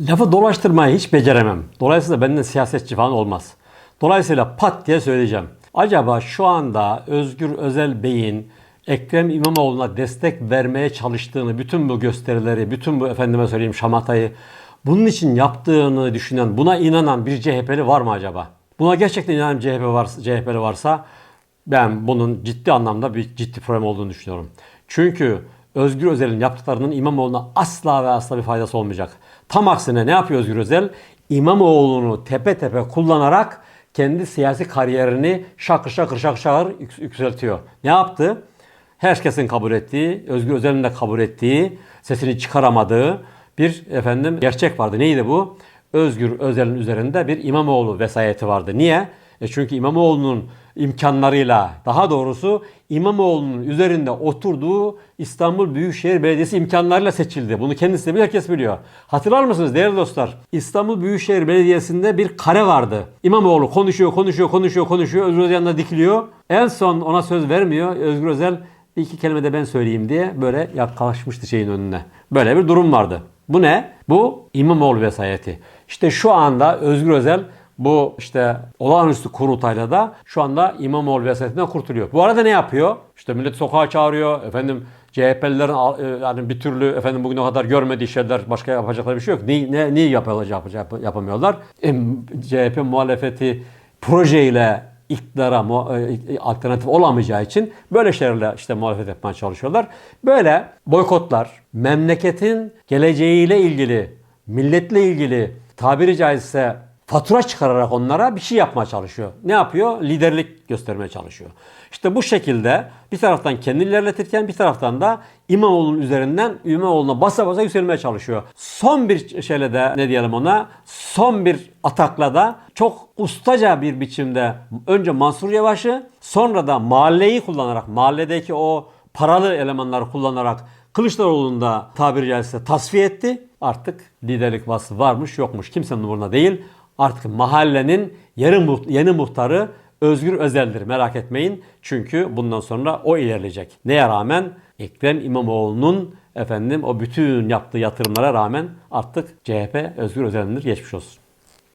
Lafı dolaştırmayı hiç beceremem. Dolayısıyla benden siyasetçi falan olmaz. Dolayısıyla pat diye söyleyeceğim. Acaba şu anda Özgür Özel Bey'in Ekrem İmamoğlu'na destek vermeye çalıştığını, bütün bu gösterileri, bütün bu efendime söyleyeyim şamatayı bunun için yaptığını düşünen, buna inanan bir CHP'li var mı acaba? Buna gerçekten inanan CHP varsa, CHP'li varsa ben bunun ciddi anlamda bir ciddi problem olduğunu düşünüyorum. Çünkü Özgür Özel'in yaptıklarının İmamoğlu'na asla ve asla bir faydası olmayacak. Tam aksine ne yapıyor Özgür Özel? İmamoğlu'nu tepe tepe kullanarak kendi siyasi kariyerini şakır şakır şakır şakır yük- yükseltiyor. Ne yaptı? Herkesin kabul ettiği, Özgür Özel'in de kabul ettiği, sesini çıkaramadığı bir efendim gerçek vardı. Neydi bu? Özgür Özel'in üzerinde bir İmamoğlu vesayeti vardı. Niye? E çünkü İmamoğlu'nun imkanlarıyla, daha doğrusu İmamoğlu'nun üzerinde oturduğu İstanbul Büyükşehir Belediyesi imkanlarıyla seçildi. Bunu kendisi de herkes biliyor. Hatırlar mısınız değerli dostlar? İstanbul Büyükşehir Belediyesi'nde bir kare vardı. İmamoğlu konuşuyor, konuşuyor, konuşuyor, konuşuyor. Özgür Özel yanına dikiliyor. En son ona söz vermiyor. Özgür Özel bir iki kelime de ben söyleyeyim diye böyle yaklaşmıştı şeyin önüne. Böyle bir durum vardı. Bu ne? Bu İmamoğlu vesayeti. İşte şu anda Özgür Özel bu işte olağanüstü kurultayla da şu anda İmamoğlu vesayetinden kurtuluyor. Bu arada ne yapıyor? İşte millet sokağa çağırıyor. Efendim CHP'lilerin e, yani bir türlü efendim bugüne kadar görmediği şeyler başka yapacakları bir şey yok. Ne, ne, neyi yapacak, yapacak, yapamıyorlar? E, CHP muhalefeti projeyle iktidara e, alternatif olamayacağı için böyle şeylerle işte muhalefet etmeye çalışıyorlar. Böyle boykotlar memleketin geleceğiyle ilgili, milletle ilgili tabiri caizse fatura çıkararak onlara bir şey yapmaya çalışıyor. Ne yapıyor? Liderlik göstermeye çalışıyor. İşte bu şekilde bir taraftan kendini ilerletirken bir taraftan da İmamoğlu'nun üzerinden İmamoğlu'na basa basa yükselmeye çalışıyor. Son bir şeyle de ne diyelim ona son bir atakla da çok ustaca bir biçimde önce Mansur Yavaş'ı sonra da mahalleyi kullanarak mahalledeki o paralı elemanları kullanarak Kılıçdaroğlu'nu da tabiri caizse tasfiye etti. Artık liderlik vasfı varmış yokmuş kimsenin umurunda değil. Artık mahallenin muht- yeni muhtarı Özgür Özel'dir merak etmeyin. Çünkü bundan sonra o ilerleyecek. Neye rağmen? Ekrem İmamoğlu'nun efendim o bütün yaptığı yatırımlara rağmen artık CHP Özgür Özel'indir geçmiş olsun.